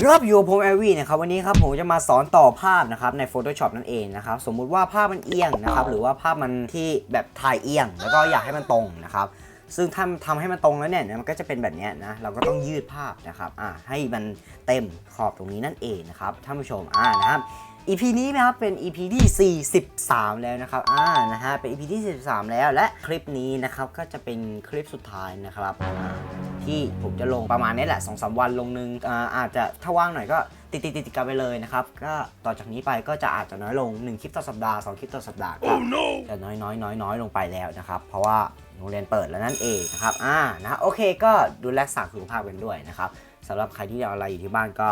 ครับอยู่ผมแอวีนะครับวันนี้ครับผมจะมาสอนต่อภาพนะครับใน Photoshop นั่นเองนะครับสมมุติว่าภาพมันเอียงนะครับหรือว่าภาพมันที่แบบถ่ายเอียง แล้วก็อยากให้มันตรงนะครับซึ่งถ้าทำให้มันตรงแล้วเนี่ยมันก็จะเป็นแบบนี้นะเราก็ต้องยืดภาพนะครับอ่าให้มันเต็มขอบตรงนี้นั่นเองนะครับท่านผู้ชมอ่านะครับ EP นี้นะครับเป็น EP ที่ 43 แล้วนะครับอ่านะฮะเป็น EP ที่ 43 แล้วและคลิปนี้นะครับก็จะเป็นคลิปสุดท้ายนะครับอ่าที่ผมจะลงประมาณนี้แหละ2-3วันลงนึงอ่าอาจจะถ้าว่างหน่อยก็ติดติดติดๆๆกันไปเลยนะครับ ก็ต่อจากนี้ไปก็จะอาจจะน้อยลง 1 คลิปต่อสัปดาห์ 2 คลิปต่อสัปดาห์ก็จะน้อยน้อยน้อยน้อยลงไปแล้วนะครับ เพราะว่าโรงเรียนเปิดแล้วนั่นเองนะครับอ่านะฮะโอเคก็ดูแลรักษาสุขภาพกันด้วยนะครับ สำหรับใครที่ยังอะไรอยู่ที่บ้านก็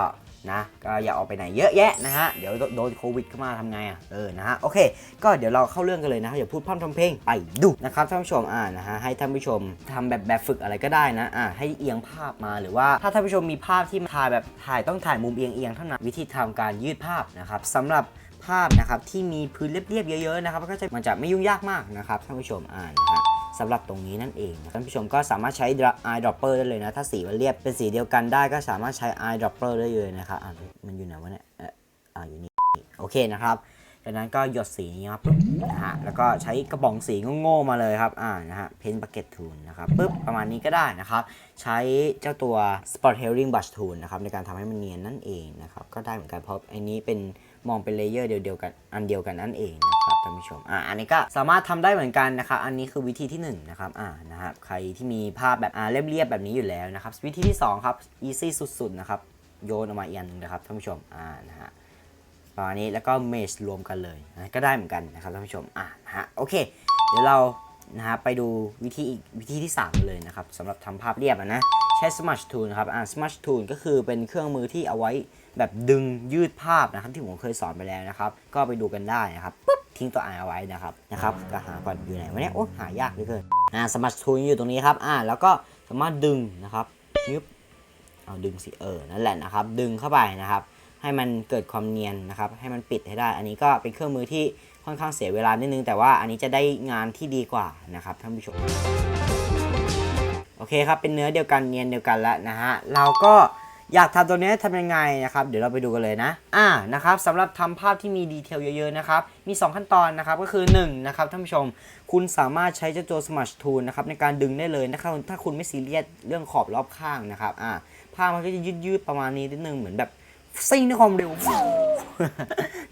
นะก็อย่าออกไปไหนเยอะแยะนะฮะ เดี๋ยวโดนโควิดเข้ามาทำไงอะ เออ นะฮะ โอเค ก็เดี๋ยวเราเข้าเรื่องกันเลยนะอย่าพูดพร่ำทำเพลงไปดูนะครับท่านผู้ชม อ่า นะฮะ ให้ท่านผู้ชมทำแบบแบบฝึกอะไรก็ได้นะ อ่า ให้เอียงภาพมา หรือว่าถ้าท่านผู้ชมมีภาพที่ถ่ายแบบถ่ายต้องถ่ายมุมเอียงเอียงเท่านั้น วิธีทำการยืดภาพนะครับสำหรับภาพนะครับที่มีพื้นเรียบๆเยอะๆนะครับ ก็จะมันจะไม่ยุ่งยากมากนะครับท่านผู้ชม อ่า นะฮะ สำหรับตรงนี้นั่นเองท่านผู้ชมก็สามารถใช้ eyedropper ได้เลยนะ ถ้าสีมันเรียบเป็นสีเดียวกันได้ก็สามารถใช้ eyedropper ได้เลยนะครับอะมันอยู่ไหนวะเนี่ยเอ่ออ่าอยู่นี่โอเคนะครับจากนั้นก็หยดสีนี้ครับปุ๊บนะฮะแล้วก็ใช้กระป๋องสีโง่ๆมาเลยครับอ่านะฮะเพนบักเก็ตทูนนะครับปุ๊บประมาณนี้ก็ได้นะครับ ใช้เจ้าตัว spot healing brush tool นะครับในการทำให้มันเนียนนั่นเองนะครับ ก็ได้เหมือนกันเพราะอันนี้เป็นมองเป็นเลเยอร์เดียวกันอันเดียวกันนั่นเองนะ ท่านผู้ชมอ่าอันนี้ก็สามารถทำได้เหมือนกันนะครับ อันนี้คือวิธีที่หนึ่งนะครับอ่านะครับใครที่มีภาพแบบอ่าเรียบๆแบบนี้อยู่แล้วนะครับ วิธีที่สองครับ easy สุดๆนะครับโยนออกมาอีกอันหนึงนะครับท่านผู้ชมอ่านะฮะประมาณนี้แล้วก็เมชรวมกันเลยนะก็ได้เหมือนกันนะครับท่านผู้ชมอะนะฮะโอเค เดี๋ยวเรานะฮะไปดูวิธีอีกวิธีที่ 3 เลยนะครับสำหรับทำภาพเรียบนะใช้ Smudge Tool นะครับอ่า Smudge Tool ก็คือเป็นเครื่องมือที่เอาไว้แบบดึงยืดภาพนะครับที่ผมเคยสอนไปแล้วนะครับ ก็ไปดูกันได้นะครับ ทิ้งตัวอ่าไว้นะครับนะครับก็หาก่อนอยู่ไหนวะเนี่ยโอ้หายากเหลือเกินอ่า Smudge Tool อยู่ตรงนี้ครับอ่าแล้วก็สามารถดึงนะครับยึบเอาดึงสิเออนั่นแหละนะครับ ดึงเข้าไปนะครับ ให้มันเกิดความเนียนนะครับ ให้มันปิดให้ได้ อันนี้ก็เป็นเครื่องมือที่ค่อนข้างเสียเวลานิดนึง แต่ว่าอันนี้จะได้งานที่ดีกว่านะครับท่านผู้ชมโอเคครับเป็นเนื้อเดียวกันเนียนเดียวกันแล้วนะฮะเราก็ อยากทำตัวนี้ทำยังไงนะครับเดี๋ยวเราไปดูกันเลยนะอ่านะครับสำหรับทำภาพที่มีดีเทลเยอะๆนะครับมี 2 ขั้นตอนนะครับก็คือ1นะครับท่านผู้ชม คุณสามารถใช้เจ้าตัว Smudge Tool นะครับในการดึงได้เลยนะครับถ้าคุณไม่ซีเรียสเรื่องขอบรอบข้างนะครับอ่าภาพมันก็จะยืดๆประมาณนี้นิดนึงเหมือนแบบซิ่งด้วยความเร็ว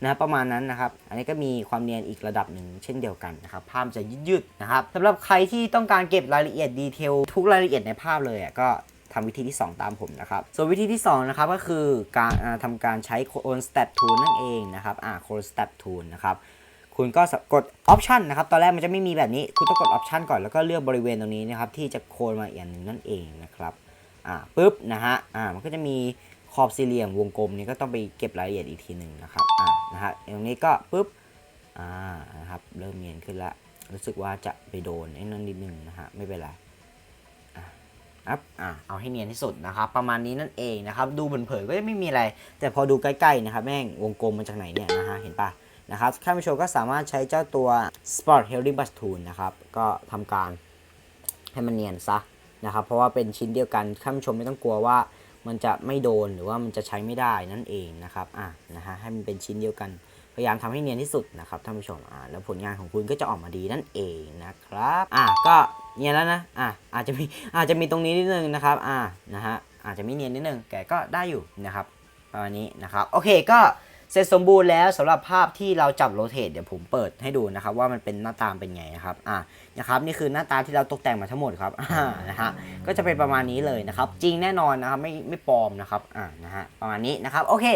นะประมาณนั้นนะครับ อันนี้ก็มีความเนียนอีกระดับหนึ่งเช่นเดียวกันนะครับ ภาพจะยืดๆนะครับสำหรับใครที่ต้องการเก็บรายละเอียดดีเทลทุกรายละเอียดในภาพเลยอะก็ ทำวิธีที่ 2 ตามผมนะครับ ส่วนวิธีที่2นะครับก็คือการอ่าทำการใช้ Clone Step Tool นั่นเองนะครับอ่า Clone Step Tool นะครับคุณก็กด Option นะครับ ตอนแรกมันจะไม่มีแบบนี้ คุณต้องกด Option ก่อน แล้วก็เลือกบริเวณตรงนี้นะครับ ที่จะโคนมาอีกอย่างนึงนั่นเองนะครับ อ่า ปุ๊บ นะฮะ อ่า มันก็จะมีขอบสี่เหลี่ยมวงกลมนี้ก็ต้องไปเก็บรายละเอียดอีกทีหนึ่งนะครับ อ่า นะฮะ ตรงนี้ก็ปุ๊บ อ่า นะครับ เริ่มเนียนขึ้นละ รู้สึกว่าจะไปโดนไอ้นั่นนิดนึงนะฮะ ไม่เป็นไร ครับอ่าเอาให้เนียนที่สุดนะครับ ประมาณนี้นั่นเองนะครับ ดูเผินๆก็จะไม่มีอะไร แต่พอดูใกล้ๆนะครับ แม่งวงกลมมาจากไหนเนี่ยนะฮะ เห็นปะนะครับท่านผู้ชมก็สามารถใช้เจ้าตัว Sport Healing Brush Tool นะครับ ก็ทำการให้มันเนียนซะนะครับ เพราะว่าเป็นชิ้นเดียวกันท่านผู้ชมไม่ต้องกลัวว่า มันจะไม่โดนหรือว่ามันจะใช้ไม่ได้นั่นเองนะครับ อะนะฮะ ให้มันเป็นชิ้นเดียวกัน พยายามทำให้เนียนที่สุดนะครับท่านผู้ชมอ่าแล้วผลงานของคุณก็จะออกมาดีนั่นเองนะครับอะก็เนียนแล้วนะอะอาจจะมีอาจจะมีตรงนี้นิดนึงนะครับอะนะฮะอาจจะไม่เนียนนิดนึงแต่ก็ได้อยู่นะครับประมาณนี้นะครับโอเคก็ เสร็จสมบูรณ์แล้วสำหรับภาพที่เราจับโรเตเดี๋ยวผมเปิดให้ดูนะครับว่ามันเป็นหน้าตาเป็นไงนะครับอะนะครับนี่คือหน้าตาที่เราตกแต่งมาทั้งหมดครับอ่านะฮะก็จะเป็นประมาณนี้เลยนะครับ จริงแน่นอนนะครับไม่ไม่ปลอมนะครับอ่านะฮะประมาณนี้นะครับโอเค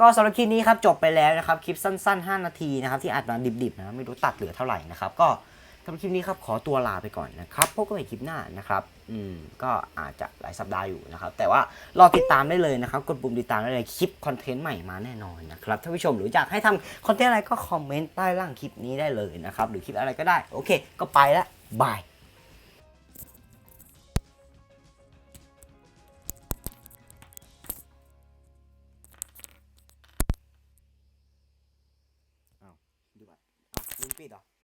ก็สำหรับคลิปนี้ครับจบไปแล้วนะครับคลิปสั้น ๆ 5 นาทีนะครับที่อัดมาดิบๆนะไม่รู้ตัดเหลือเท่าไหร่นะครับก็ สำหรับคลิปนี้ครับขอตัวลาไปก่อนนะครับพบกันใหม่คลิปหน้านะครับอืมก็อาจจะหลายสัปดาห์อยู่นะครับ แต่ว่ารอติดตามได้เลยนะครับ กดปุ่มติดตามได้เลยคลิปคอนเทนต์ใหม่มาแน่นอนนะครับท่านผู้ชมหรืออยากให้ทำคอนเทนต์อะไรก็คอมเมนต์ใต้ล่างคลิปนี้ได้เลยนะครับหรือคลิปอะไรก็ได้โอเค ก็ไปละบายปิดอะ